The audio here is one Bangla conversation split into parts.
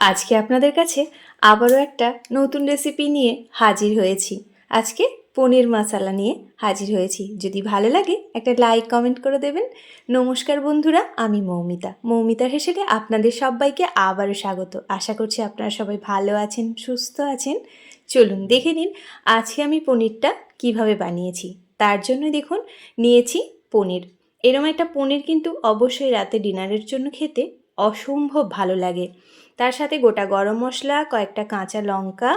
আজকে আপনাদের কাছে আবারও একটা নতুন রেসিপি নিয়ে হাজির হয়েছি। আজকে পনির মশালা নিয়ে হাজির হয়েছি। যদি ভালো লাগে, একটা লাইক কমেন্ট করে দেবেন। নমস্কার বন্ধুরা, আমি মৌমিতা। মৌমিতার হেসেলে আপনাদের সবাইকে আবারও স্বাগত। আশা করছি আপনারা সবাই ভালো আছেন, সুস্থ আছেন। চলুন দেখে নিন আজকে আমি পনিরটা কীভাবে বানিয়েছি। তার জন্য দেখুন, নিয়েছি পনির। এরম একটা পনির কিন্তু অবশ্যই রাতে ডিনারের জন্য খেতে অসম্ভব ভালো লাগে। তার সাথে গোটা গরম মশলা, কয়েকটা কাঁচা লঙ্কা,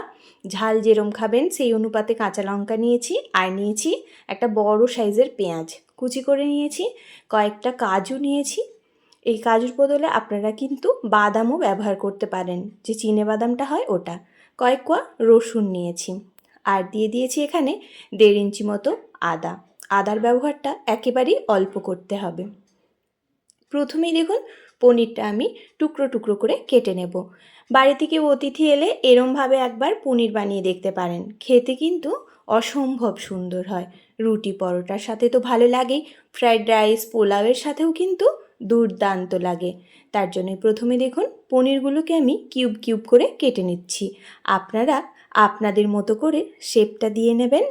ঝাল যেরম খাবেন সেই অনুপাতে কাঁচা লঙ্কা নিয়েছি আর নিয়েছি একটা বড় সাইজের পেঁয়াজ। কুচি করে নিয়েছি, কয়েকটা কাজু নিয়েছি। এই কাজুর বদলে আপনারা কিন্তু বাদামও ব্যবহার করতে পারেন, যে চিনে বাদামটা হয় ওটা। কয়েক কোয়া রসুন নিয়েছি আর দিয়ে দিয়েছি এখানে দেড় ইঞ্চি মতো আদা। আদার ব্যবহারটা একেবারেই অল্প করতে হবে। প্রথমেই দেখুন পনিরটা আমি টুকরো টুকরো করে কেটে নেব। বাড়ি থেকে অতিথি এলে এরমভাবে একবার পনির বানিয়ে দেখতে পারেন। খেতে কিন্তু অসম্ভব সুন্দর হয়। রুটি পরোটার সাথে তো ভালো লাগেই ফ্রাইড রাইস, পোলাওয়ের সাথেও কিন্তু দুর্দান্ত লাগে। তার জন্য প্রথমে দেখুন পনিরগুলোকে আমি কিউব কিউব করে কেটে নিচ্ছি। আপনারা আপনাদের মতো করে শেপটা দিয়ে নেবেন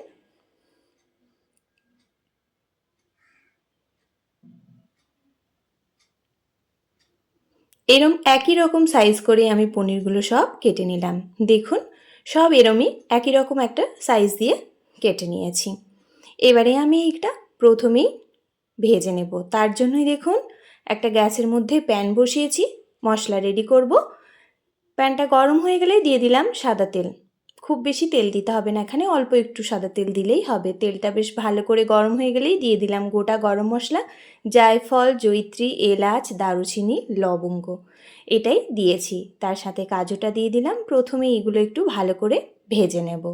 এরম একই রকম সাইজ করে আমি পনিরগুলো সব কেটে নিলাম। দেখুন, সব এরমই একই রকম একটা সাইজ দিয়ে কেটে নিয়েছি। এবারে আমি এটা প্রথমেই ভেজে নেব। তার জন্যই দেখুন, একটা গ্যাসের মধ্যে প্যান বসিয়েছি, মশলা রেডি করব। প্যানটা গরম হয়ে গেলে দিয়ে দিলাম সাদা তেল। খুব বেশি তেল দিতে হবে না এখানে, অল্প একটু সাদা তেল দিলেই হবে। তেলটা বেশ ভালো করে গরম হয়ে গেলেই দিয়ে দিলাম গোটা গরম মশলা, জায়ফল জৈত্রী এলাচ, দারুচিনি, লবঙ্গ। এটাই দিয়েছি। তার সাথে কাজুটা দিয়ে দিলাম। প্রথমে এগুলো একটু ভালো করে ভেজে নেব।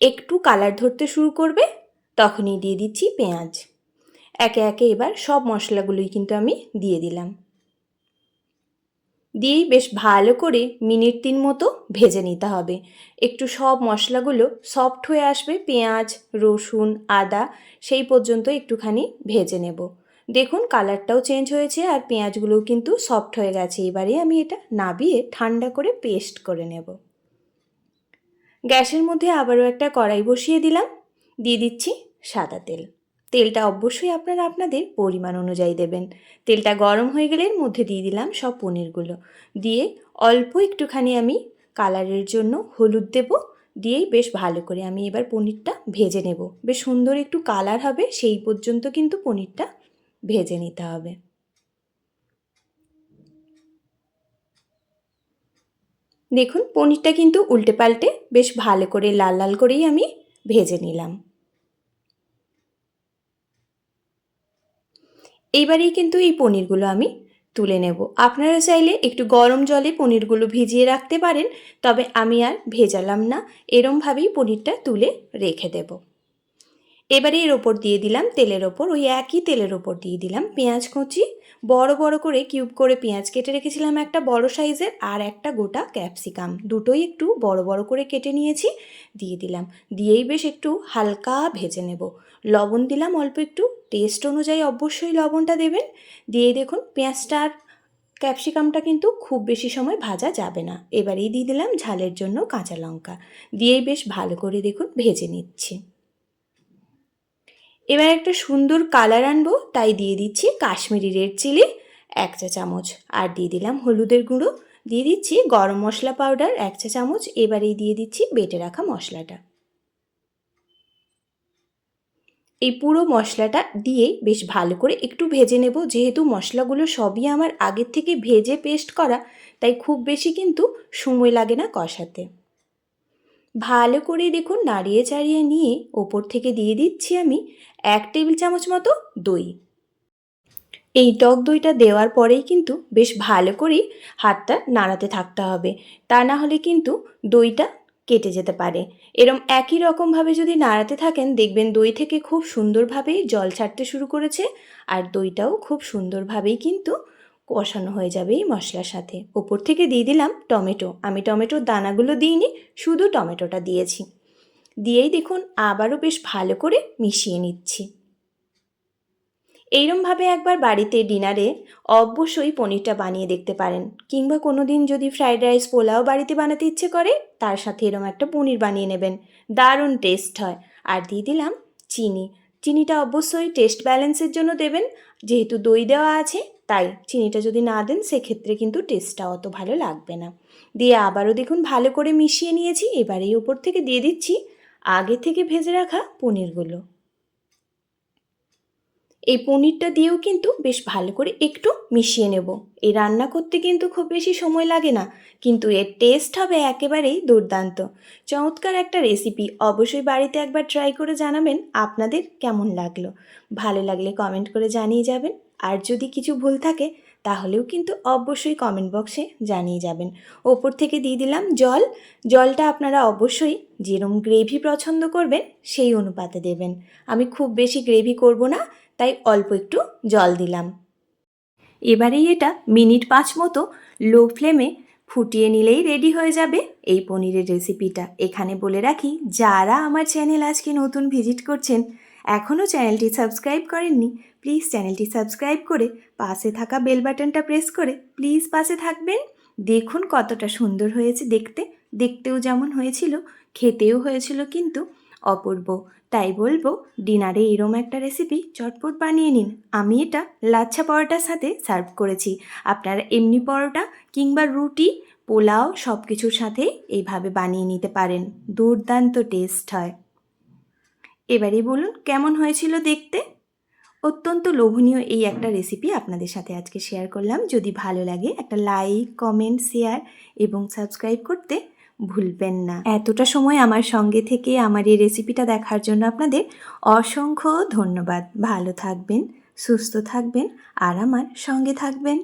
একটু কালার ধরতে শুরু করবে, তখনই দিয়ে দিচ্ছি পেঁয়াজ। একে একে এবার সব মশলাগুলোই কিন্তু আমি দিয়ে দিলাম। দিয়েই বেশ ভালো করে মিনিট তিন মতো ভেজে নিতে হবে। একটু সব মশলাগুলো সফট হয়ে আসবে, পেঁয়াজ, রসুন, আদা, সেই পর্যন্ত একটুখানি ভেজে নেব। দেখুন কালারটাও চেঞ্জ হয়েছে আর পেঁয়াজগুলোও কিন্তু সফট হয়ে গেছে। এবারে আমি এটা নাবিয়ে ঠান্ডা করে পেস্ট করে নেব। গ্যাসের মধ্যে আবারও একটা কড়াই বসিয়ে দিলাম। দিয়ে দিচ্ছি সাদা তেল। তেলটা অবশ্যই আপনারা আপনাদের পরিমাণ অনুযায়ী দেবেন। তেলটা গরম হয়ে গেলে এর মধ্যে দিয়ে দিলাম সব পনিরগুলো। দিয়ে অল্প একটুখানি আমি কালারের জন্য হলুদ দেব। দিয়েই বেশ ভালো করে আমি এবার পনিরটা ভেজে নেব। বেশ সুন্দর একটু কালার হবে, সেই পর্যন্ত কিন্তু পনিরটা ভেজে নিতে হবে। দেখুন, পনিরটা কিন্তু উল্টে পাল্টে বেশ ভালো করে লাল লাল করেই আমি ভেজে নিলাম। এইবারেই কিন্তু এই পনিরগুলো আমি তুলে নেব। আপনারা চাইলে একটু গরম জলে পনিরগুলো ভিজিয়ে রাখতে পারেন, তবে আমি আর ভেজালাম না। এরমভাবেই পনিরটা তুলে রেখে দেব। এবারে এর ওপর দিয়ে দিলাম তেলের ওপর, ওই একই তেলের ওপর দিয়ে দিলাম পেঁয়াজ কুচি। বড় বড় করে কিউব করে পেঁয়াজ কেটে রেখেছিলাম একটা বড় সাইজের আর একটা গোটা ক্যাপসিকাম। দুটোই একটু বড় বড় করে কেটে নিয়েছি, দিয়ে দিলাম। দিয়েই বেশ একটু হালকা ভেজে নেব। লবণ দিলাম অল্প একটু, টেস্ট অনুযায়ী অবশ্যই লবণটা দেবেন। দিয়ে দেখুন পেঁয়াজটা আর ক্যাপসিকামটা কিন্তু খুব বেশি সময় ভাজা যাবে না। এবারেই দিয়ে দিলাম ঝালের জন্য কাঁচা লঙ্কা। দিয়েই বেশ ভালো করে দেখুন ভেজে নিচ্ছি। এবার একটা সুন্দর কালার আনব, তাই দিয়ে দিচ্ছি কাশ্মীরি রেড চিলি, এক চা চামচ। আর দিয়ে দিলাম হলুদের গুঁড়ো, দিয়ে দিচ্ছি গরম মশলা পাউডার, এক চা চামচ। এবারেই দিয়ে দিচ্ছি বেটে রাখা মশলাটা। এই পুরো মশলাটা দিয়ে বেশ ভালো করে একটু ভেজে নেব, যেহেতু মশলাগুলো সবই আমার আগের থেকে ভেজে পেস্ট করা, তাই খুব বেশি কিন্তু সময় লাগে না কষাতে। ভালো করে দেখুন নাড়িয়ে চাড়িয়ে নিয়ে ওপর থেকে দিয়ে দিচ্ছি আমি এক টেবিল চামচ মতো দই। এই টক দইটা দেওয়ার পরেই কিন্তু বেশ ভালো করেই হাতটা নাড়াতে থাকতে হবে। তা না হলে কিন্তু দইটা কেটে যেতে পারে। এরম একই রকমভাবে যদি নাড়াতে থাকেন, দেখবেন দই থেকে খুব সুন্দরভাবেই জল ছাড়তে শুরু করেছে আর দইটাও খুব সুন্দরভাবেই কিন্তু কষানো হয়ে যাবে এই মশলার সাথে। ওপর থেকে দিয়ে দিলাম টমেটো। আমি টমেটোর দানাগুলো দিইনি, শুধু টমেটোটা দিয়েছি। দিয়েই দেখুন আবারও বেশ ভালো করে মিশিয়ে নিচ্ছি। এইরমভাবে একবার বাড়িতে ডিনারে অবশ্যই পনিরটা বানিয়ে দেখতে পারেন। কিংবা কোনো দিন যদি ফ্রাইড রাইস, পোলাও বাড়িতে বানাতে ইচ্ছে করে, তার সাথে এরম একটা পনির বানিয়ে নেবেন। দারুণ টেস্ট হয়। আর দিয়ে দিলাম চিনি। চিনিটা অবশ্যই টেস্ট ব্যালেন্সের জন্য দেবেন। যেহেতু দই দেওয়া আছে, তাই চিনিটা যদি না দেন, সেক্ষেত্রে কিন্তু টেস্টটা অত ভালো লাগবে না। দিয়ে আবারও দেখুন, ভালো করে মিশিয়ে নিয়েছি। এবার এই ওপর থেকে দিয়ে দিচ্ছি আগে থেকে ভেজে রাখা পনিরগুলো। এই পনিরটা দিয়েও কিন্তু বেশ ভালো করে একটু মিশিয়ে নেব। এই রান্না করতে কিন্তু খুব বেশি সময় লাগে না, কিন্তু এর টেস্ট হবে একেবারেই দুর্দান্ত। চমৎকার একটা রেসিপি অবশ্যই বাড়িতে একবার ট্রাই করে জানাবেন আপনাদের কেমন লাগল। ভালো লাগলে কমেন্ট করে জানিয়ে যাবেন। আর যদি কিছু ভুল থাকে তাহলেও কিন্তু অবশ্যই কমেন্ট বক্সে জানিয়ে যাবেন। ওপর থেকে দিয়ে দিলাম জল। জলটা আপনারা অবশ্যই যেরম গ্রেভি পছন্দ করবেন, সেই অনুপাতে দেবেন। আমি খুব বেশি গ্রেভি করব না, তাই অল্প একটু জল দিলাম। এবারেই এটা মিনিট পাঁচ মতো লো ফ্লেমে ফুটিয়ে নিলেই রেডি হয়ে যাবে এই পনিরের রেসিপিটা এখানে বলে রাখি, যারা আমার চ্যানেল আজকে নতুন ভিজিট করছেন এখনও চ্যানেলটি সাবস্ক্রাইব করেননি প্লিজ চ্যানেলটি সাবস্ক্রাইব করে পাশে থাকা বেল বাটনটা প্রেস করে প্লিজ পাশে থাকবেন। দেখুন কতটা সুন্দর হয়েছে দেখতে। দেখতেও যেমন হয়েছিল, খেতেও হয়েছিল কিন্তু অপূর্ব। তাই বলব, ডিনারে এরম একটা রেসিপি চটপট বানিয়ে নিন। আমি এটা লাচ্ছা পরোটার সাথে সার্ভ করেছি। আপনারা এমনি পরোটা কিংবা রুটি, পোলাও সব কিছুর সাথে এইভাবে বানিয়ে নিতে পারেন। দুর্দান্ত টেস্ট হয়। এবারে বলুন, কেমন হয়েছিল দেখতে? অত্যন্ত লোভনীয় এই একটা রেসিপি আপনাদের সাথে আজকে শেয়ার করলাম। যদি ভালো লাগে, একটা লাইক কমেন্ট শেয়ার এবং সাবস্ক্রাইব করতে ভুলবেন না। এতটা সময় আমার সঙ্গে থেকে আমার এই রেসিপিটা দেখার জন্য আপনাদের অসংখ্য ধন্যবাদ। ভালো থাকবেন, সুস্থ থাকবেন আর আমার সঙ্গে থাকবেন।